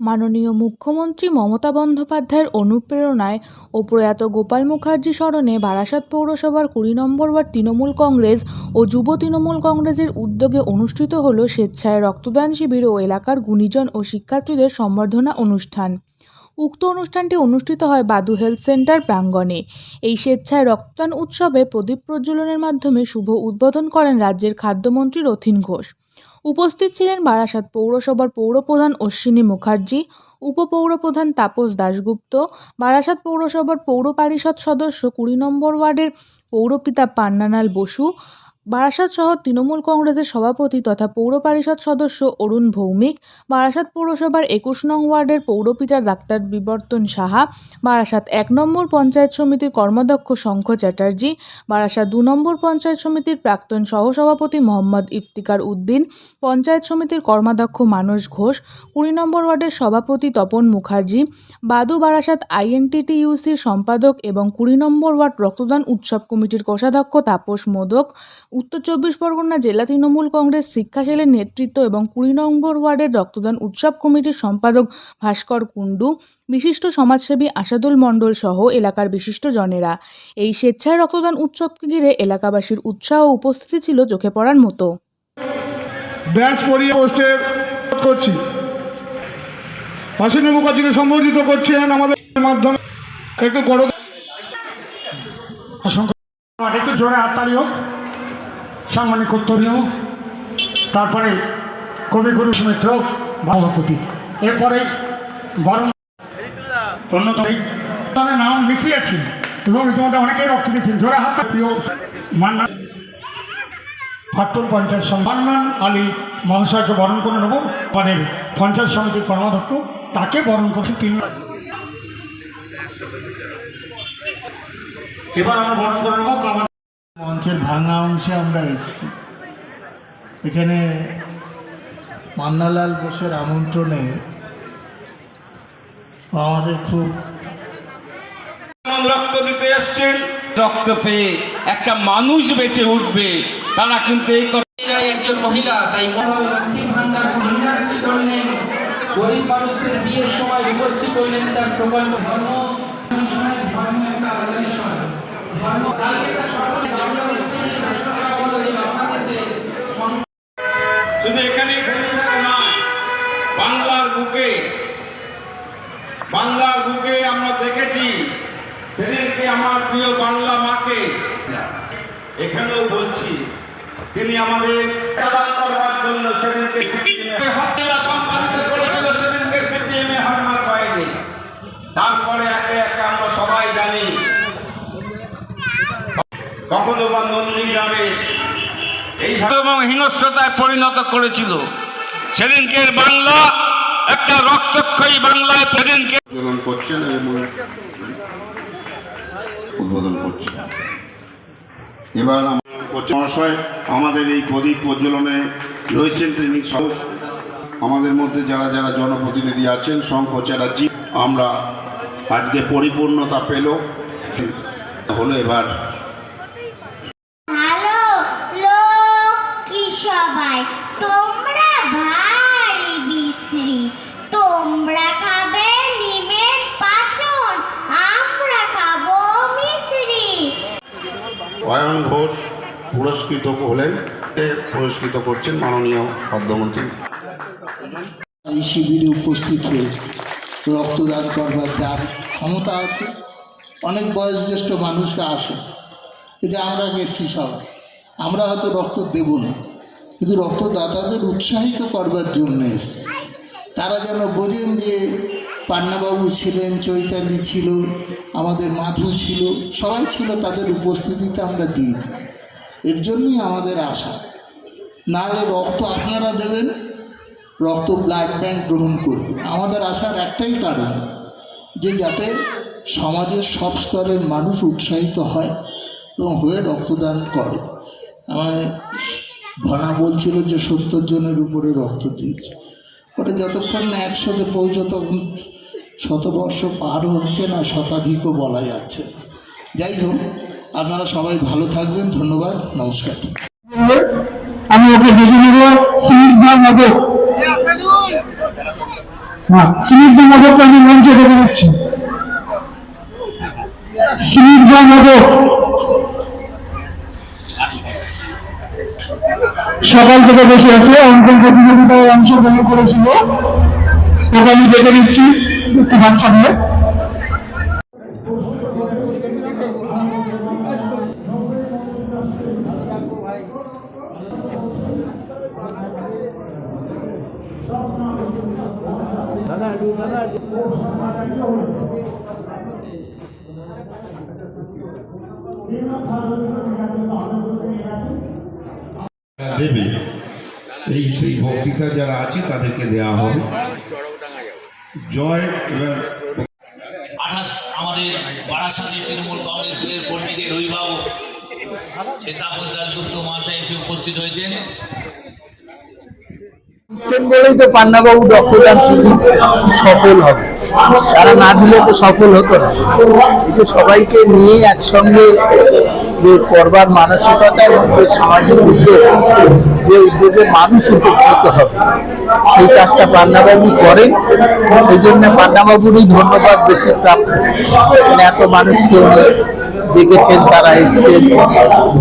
মাননীয় মুখ্যমন্ত্রী মমতা বন্দ্যোপাধ্যায়ের অনুপ্রেরণায় ও প্রয়াত গোপাল মুখার্জি স্মরণে বারাসাত পৌরসভার কুড়ি নম্বর ওয়ার্ড তৃণমূল কংগ্রেস ও যুব তৃণমূল কংগ্রেসের উদ্যোগে অনুষ্ঠিত হল স্বেচ্ছায় রক্তদান শিবির ও এলাকার গুণীজন ও শিক্ষার্থীদের সম্বর্ধনা অনুষ্ঠান। উক্ত অনুষ্ঠানটি অনুষ্ঠিত হয় বাদু হেলথ সেন্টার প্রাঙ্গণে। এই স্বেচ্ছায় রক্তদান উৎসবে প্রদীপ প্রজ্বলনের মাধ্যমে শুভ উদ্বোধন করেন রাজ্যের খাদ্যমন্ত্রী রথিন ঘোষ। উপস্থিত ছিলেন বারাসাত পৌরসভার পৌরপ্রধান অশ্বিনী মুখার্জি, উপপৌরপ্রধান তাপস দাশগুপ্ত, বারাসাত পৌরসভার পৌর পরিষদ সদস্য কুড়ি নম্বর ওয়ার্ডের পৌরপিতা পান্নানাল বসু বারাসাত শহর তৃণমূল কংগ্রেসের সভাপতি তথা পৌর পরিষদ সদস্য অরুণ ভৌমিক, বারাসাত পৌরসভার একুশ নং ওয়ার্ডের পৌরপিতা ডাক্তার বিবর্তন সাহা, বারাসাত এক নম্বর পঞ্চায়েত সমিতির কর্মাধ্যক্ষ শঙ্খ চ্যাটার্জি, বারাসাত দু নম্বর পঞ্চায়েত সমিতির প্রাক্তন সহসভাপতি মোহাম্মদ ইফতিকার উদ্দিন, পঞ্চায়েত সমিতির কর্মাধ্যক্ষ মানস ঘোষ, কুড়ি নম্বর ওয়ার্ডের সভাপতি তপন মুখার্জি, বাদু বারাসাত আইএনটিটিইউসির সম্পাদক এবং কুড়ি নম্বর ওয়ার্ড রক্তদান উৎসব কমিটির কোষাধ্যক্ষ তাপস মোদক উত্তর চব্বিশ পরগনা জেলা তৃণমূল কংগ্রেস শিক্ষা সেলের নেতৃত্ব এবং কুড়ি নম্বর ওয়ার্ডের রক্তদান উৎসব কমিটির সম্পাদক ভাস্কর কুণ্ডু বিশিষ্ট সমাজসেবী আসাদুল মণ্ডল সহ এলাকার বিশিষ্ট জনেরা। এই স্বেচ্ছায় রক্তদান উৎসবকে ঘিরে এলাকাবাসীর উৎসাহ ও উপস্থিতি ছিল চোখে পড়ার মতো। পরিয়ে করছি। মুখার্জিকে করছেন আমাদের মাধ্যমে। একটু অসংখ্য একটু জোরে হাততালি হোক। সাংবাদিক উত্তরীয় তারপরে কবিগুরু মিত্র ভাবপতি এরপরে বরং অন্যতম। নাম লিখিয়েছেন এবং ইতিমধ্যে অনেকেই রক্ত দিচ্ছেন জোরে হাত প্রিয় মান্না। ফাতুল পঞ্চায়েত সম্মানমান আলী মহাশয়কে বরণ করে নেব। আমাদের পঞ্চায়েত সমিতির কর্মাধ্যক্ষ, তাকে বরণ করছে তিনি। এবার আমরা বরণ করে নেব। মঞ্চের ভাঙা অংশে আমরা এসেছি। এখানে মান্নালাল বোসের আমন্ত্রণে আমাদের খুব রক্ত দিতে এসছেন। রক্ত পেয়ে একটা মানুষ বেঁচে উঠবে। তারা কিন্তু এই একজন মহিলা, তাই গরিব মানুষদের বিয়ের সময় রূপশ্রী করলেন তার প্রকল্প ধর্ম। শুধু এখানেই বাংলার বুকে বাংলার বুকে আমরা দেখেছি, সেদিনকে আমার প্রিয় বাংলা মাকে, এখানেও বলছি, তিনি আমাদের সেবা করবার জন্য সেদিনকে সিপিএমে হত্যা সম্পাদিত করেছিল সেদিনকে সিপিএমে হারমাত পায়নি তারপরে একে একে আমরা সবাই জানি কখনো বা নন্দীগ্রামে এই এবং হিংস্রতায় পরিণত করেছিল। সেদিনকে বাংলা একটা রক্তক্ষয়ী বাংলায় সেদিনকে উদ্বোধন করছেন উদ্বোধন করছেন। এবার মহাশয় আমাদের এই প্রদীপ প্রজ্বলনে রয়েছেন তিনি সদস্য আমাদের মধ্যে যারা যারা জনপ্রতিনিধি আছেন শঙ্খ চ্যাটার্জি আমরা আজকে পরিপূর্ণতা পেল। হলো এবার পুরস্কৃত হলেন পুরস্কৃত করছেন মাননীয় খাদ্যমন্ত্রী এই শিবিরে উপস্থিত হয়ে রক্তদান করবার যার ক্ষমতা আছে, অনেক বয়োজ্যেষ্ঠ মানুষকে আসে যে আমরা গেছি সবাই আমরা হয়তো রক্ত দেব না, কিন্তু রক্তদাতাদের উৎসাহিত করবার জন্য এসছি। তারা যেন বোঝেন যে পান্নাবাবু ছিলেন, চৈতালি ছিল, আমাদের মাধু ছিল, সবাই ছিল তাদের উপস্থিতিতে আমরা দিয়েছি। এর জন্যই আমাদের আশা। নাহলে রক্ত আপনারা দেবেন, রক্ত ব্লাড ব্যাংক গ্রহণ করবে। আমাদের আসার একটাই কারণ, যে যাতে সমাজের সব স্তরের মানুষ উৎসাহিত হয় এবং হয়ে রক্তদান করে। আমার ভনা বলছিল যে সত্তর জনের উপরে রক্ত দিয়েছে। পরে যতক্ষণ না একশোতে পৌঁছে তখন শতবর্ষ পার হচ্ছে না, শতাধিকও বলা যাচ্ছে যাই হোক আপনারা সবাই ভালো থাকবেন, ধন্যবাদ, নমস্কার। আমি ওকে দেখে নেব সিট বা হ্যাঁ স্নিগ্ধ মদকটা আমি মঞ্চে ডেকে নিচ্ছি। স্নিগ্ধ মদক সকাল থেকে বসে আছে, অঙ্কন প্রতিযোগিতায় অংশগ্রহণ করেছিল। ওকে আমি ডেকে নিচ্ছি, একটু বাচ্চা নিয়ে। দেবে। এই সেই বক্তৃতা যারা আছে তাদেরকে দেওয়া হবে। জয় এবার আঠাশ আমাদের বারাসাতের তৃণমূল কংগ্রেসের কর্মীদের অভিভাবক সে তাপস দাসগুপ্ত মহাশয় এসে উপস্থিত হয়েছেন। দিচ্ছেন বলেই তো পান্নাবাবু রক্তদান শিবির সফল হবে। তারা না দিলে তো সফল হতো না। এই যে সবাইকে নিয়ে একসঙ্গে যে করবার মানসিকতা এবং যে সামাজিক উদ্যোগ, যে উদ্যোগে মানুষ উপকৃত হবে, সেই কাজটা পান্নাবাবু করেন। সেই জন্য পান্নাবাবুরই ধন্যবাদ বেশি প্রাপ্য এত মানুষকে উনি দেখেছেন, তারা এসছেন,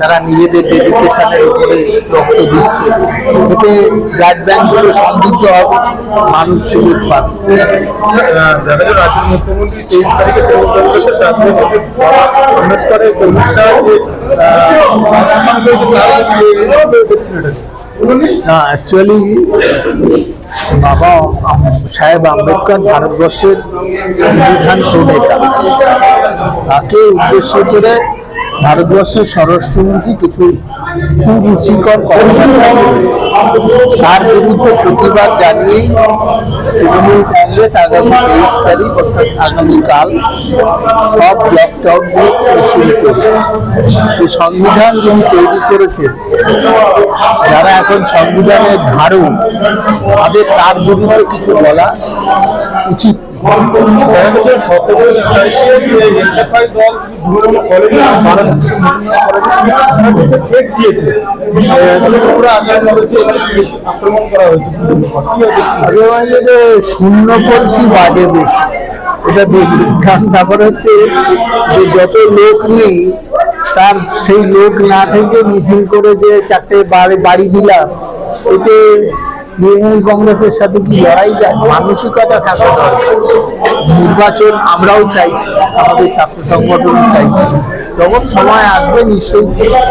তারা নিজেদের ডেডিকেশনের উপরে রক্ত দিচ্ছে। এতে ব্লাড ব্যাংকগুলো সমৃদ্ধ হবে, মানুষ সুযোগ পাবে। মুখ্যমন্ত্রী তেইশ তারিখে না অ্যাকচুয়ালি বাবা, সাহেব আম্বেদকর ভারতবর্ষের সংবিধান প্রণেতা। তাকে উদ্দেশ্য করে ভারতবর্ষের স্বরাষ্ট্রমন্ত্রী কিছু কুরুচিকর কথাবার্তা বলেছে তার বিরুদ্ধে প্রতিবাদ জানিয়ে তৃণমূল কংগ্রেস আগামী তেইশ তারিখ, অর্থাৎ আগামীকাল সব লকডাউনগুলোতে মিছিল করবে এই সংবিধান যিনি তৈরি করেছেন, যারা এখন সংবিধানের ধারণ তাদের তার বিরুদ্ধে কিছু বলা উচিত আক্রমণ করা হয়েছে। শূন্য কলসি বাজে বেশি। এটা দেখবে। কারণ তারপরে হচ্ছে যে যত লোক নেই তার সেই লোক না থেকে মিছিল করে যে চারটে বাড়ি বাড়ি দিলাম এতে তৃণমূল কংগ্রেসের সাথে কি লড়াই যায়? মানসিকতা থাকা দরকার। নির্বাচন আমরাও চাইছি আমাদের ছাত্র সংগঠনও চাইছি। যখন সময় আসবে নিশ্চয়ই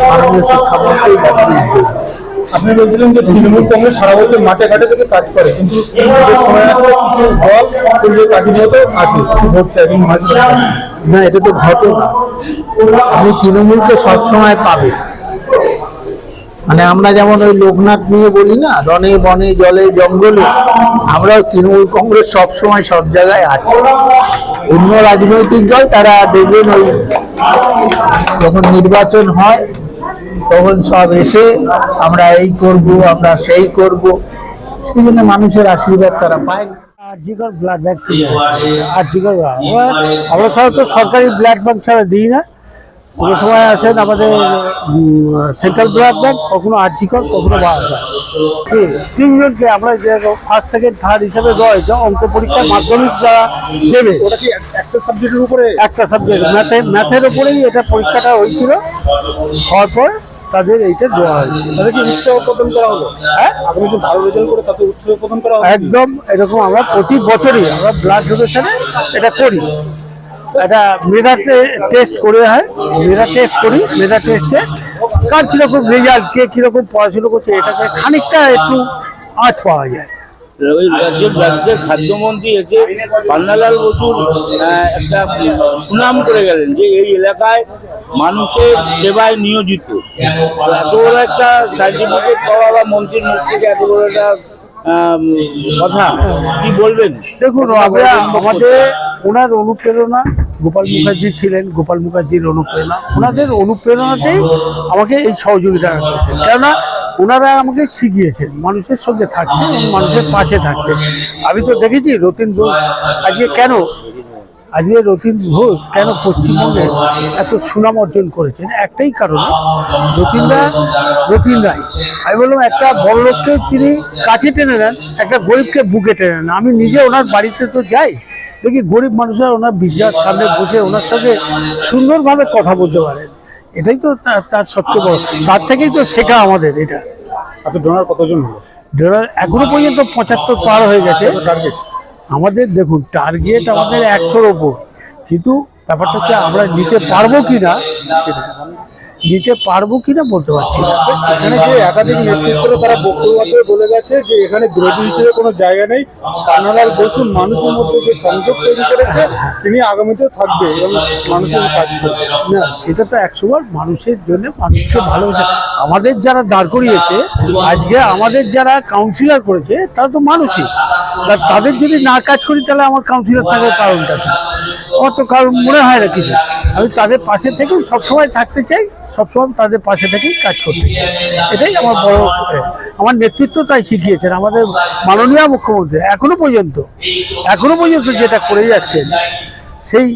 মাননীয় শিক্ষামন্ত্রী ব্যাপারে আপনি বলছিলেন যে তৃণমূল কংগ্রেস সারা বছর মাঠে ঘাটে থেকে কাজ করে কিন্তু দল কেন্দ্রীয় পার্টির মতো আসে কিছু ভোট না এটা তো ঘটনা। আপনি তৃণমূলকে সবসময় পাবে। মানে আমরা যেমন ওই লোকনাথ নিয়ে বলি না রনে বনে জলে জঙ্গলে আমরাও তৃণমূল কংগ্রেস সবসময় সব জায়গায় আছে। অন্য রাজনৈতিক দল তারা দেখবেন ওই যখন নির্বাচন হয় তখন সব এসে আমরা এই করব আমরা সেই করব। সেই জন্য মানুষের আশীর্বাদ তারা পায় না। আর্জিকর ব্লাড ব্যাংক থেকে আর্জিকর আমরা আমরা সাধারণত সরকারি ব্লাড ব্যাংক ছাড়া দিই না। কোনো সময় আসেন আমাদের সেন্ট্রাল ব্লাড ব্যাংক কখনো আর্জিকর কখনো বাসা তিনজনকে আমরা যে ফার্স্ট সেকেন্ড থার্ড হিসাবে দেওয়া হয়েছে অঙ্ক পরীক্ষার মাধ্যমিক যারা দেবে। একটা সাবজেক্টের উপরে? একটা সাবজেক্ট ম্যাথে ম্যাথের উপরেই এটা পরীক্ষাটা হয়েছিল। হওয়ার পর তাদের এইটা দেওয়া হয়েছে। তাদের কি উৎসাহ প্রদান করা হলো? হ্যাঁ? আপনি ভালো রেজাল্ট করে তাতে উৎসাহ প্রদান করা একদম এরকম আমরা প্রতি বছরই আমরা ব্লাড ডোনেশনে এটা করি। এটা মেধা টেস্ট করে হয়। মেধা টেস্ট করি, মেধা টেস্টে কার কীরকম রেজাল্ট কে কীরকম পড়াশুনো করছে, এটাতে খানিকটা একটু আঁচ পাওয়া যায়। রাজ্যের রাজ্যের খাদ্যমন্ত্রী এসে পান্নালাল বসুর একটা সুনাম করে গেলেন যে এই এলাকায় মানুষের সেবায় নিয়োজিত। এত বড় একটা সার্টিফিকেট পাওয়া বা মন্ত্রীর মুখ থেকে এত বড় একটা কথা। কি বলবেন? দেখুন আমাদের ওনার অনুপ্রেরণা গোপাল মুখার্জি ছিলেন গোপাল মুখার্জির অনুপ্রেরণা। ওনাদের অনুপ্রেরণাতেই আমাকে এই সহযোগিতা করেছেন। কেননা ওনারা আমাকে শিখিয়েছেন মানুষের সঙ্গে থাকতে মানুষের পাশে থাকতে। আমি তো দেখেছি রতীন্দ্র আজকে কেন আজকে রতিন ঘোষ কেন পশ্চিমবঙ্গে এত সুনাম অর্জন করেছেন? একটাই কারণে রতিন রায় রতিন রায়। আমি বললাম একটা বড় লোককে তিনি কাছে টেনে নেন একটা গরিবকে বুকে টেনে নেন। আমি নিজে ওনার বাড়িতে তো যাই দেখি গরিব মানুষরা ওনার বিশ্বাস সামনে বসে ওনার সঙ্গে সুন্দরভাবে কথা বলতে পারেন। এটাই তো তার সবচেয়ে বড়। তার থেকেই তো শেখা আমাদের এটা। আচ্ছা ডোনার কতজন হলো? ডলার এখনও পর্যন্ত পঁচাত্তর পার হয়ে গেছে। টার্গেট আমাদের দেখুন টার্গেট আমাদের একশোর ওপর কিন্তু ব্যাপারটা হচ্ছে আমরা নিতে পারব কি না নিতে পারব কিনা বলতে পারছি না। এখানে যে একাধিক নেতৃত্বরা তারা বক্তব্য বলে গেছে যে এখানে বিরোধী হিসেবে কোনো জায়গা নেই। পান্নালাল বসু মানুষের মধ্যে যে সংযোগ তৈরি করেছে, তিনি আগামীতেও থাকবে এবং মানুষের কাজ করবে। না, সেটা তো একশো বার মানুষের জন্য মানুষকে ভালোবাসে। আমাদের যারা দাঁড় করিয়েছে, আজকে আমাদের যারা কাউন্সিলর করেছে, তারা তো মানুষই। তাদের যদি না কাজ করি, তাহলে আমার কাউন্সিলর থাকার কারণটা কি? আমার তো কারণ মনে হয় না কিছু আমি তাদের পাশে থেকেই সবসময় থাকতে চাই, সবসময় তাদের পাশে থেকেই কাজ করতে চাই এটাই আমার বড়। আমার নেতৃত্ব তাই শিখিয়েছেন, আমাদের মাননীয় মুখ্যমন্ত্রী এখনও পর্যন্ত এখনও পর্যন্ত যেটা করে যাচ্ছেন, সেই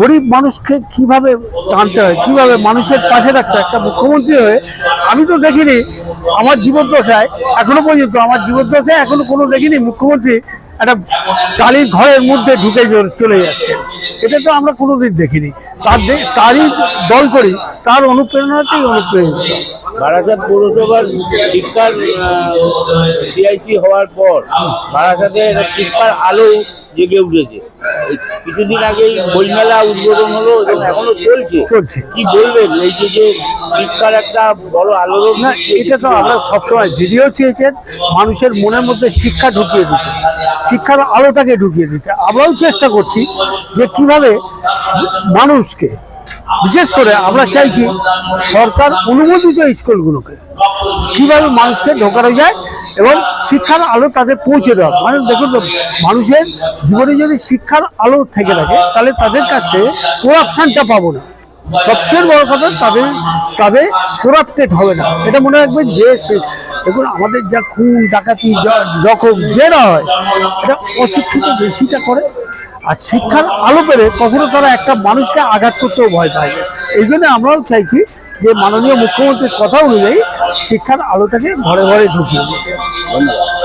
গরিব মানুষকে কীভাবে টানতে হয়, কীভাবে মানুষের পাশে রাখতে একটা মুখ্যমন্ত্রী হয়ে আমি তো দেখিনি, আমার জীবদ্দশায়, এখনও পর্যন্ত আমার জীবদ্দশায় এখনও কোনো দেখিনি মুখ্যমন্ত্রী একটা টালির ঘরের মধ্যে ঢুকে চলে যাচ্ছে। এটা তো আমরা কোনোদিন দেখিনি। তার তারই দল করি, তার অনুপ্রেরণাতেই অনুপ্রেরিত। বারাসাত পৌরসভার শিক্ষার সিআইসি হওয়ার পর বারাসাতে শিক্ষার আলো জেগে উঠেছে। কিছুদিন আগেই বইমেলা উদ্বোধন হলো এবং এখনও চলছে। চলছে। কি বলবেন? এই যে যে শিক্ষার একটা বড় আলোড়ন না এটা তো আমরা সবসময় যদিও চেয়েছেন মানুষের মনের মধ্যে শিক্ষা ঢুকিয়ে দিতে। শিক্ষার আলোটাকে ঢুকিয়ে দিতে। আমরাও চেষ্টা করছি যে কীভাবে মানুষকে বিশেষ করে আমরা চাইছি সরকার অনুমোদিত স্কুলগুলোকে কীভাবে মানুষকে ঢোকানো যায় এবং শিক্ষার আলো তাদের পৌঁছে দেওয়া। মানে দেখুন, মানুষের জীবনে যদি শিক্ষার আলো থেকে থাকে, তাহলে তাদের কাছে করাপশনটা পাবো না। সবচেয়ে বড় কথা তাদের তাদের করাপ্টেড হবে না। এটা মনে রাখবেন যে দেখুন, আমাদের যা খুন, ডাকাতি জখম যেটা হয়, এটা অশিক্ষিত বেশিটা করে আর শিক্ষার আলো পেরে কখনো তারা একটা মানুষকে আঘাত করতেও ভয় পায়। এই জন্য আমরাও চাইছি যে মাননীয় মুখ্যমন্ত্রীর কথা অনুযায়ী শিক্ষার আলোটাকে ঘরে ঘরে ঢুকিয়ে দিতে। ধন্যবাদ।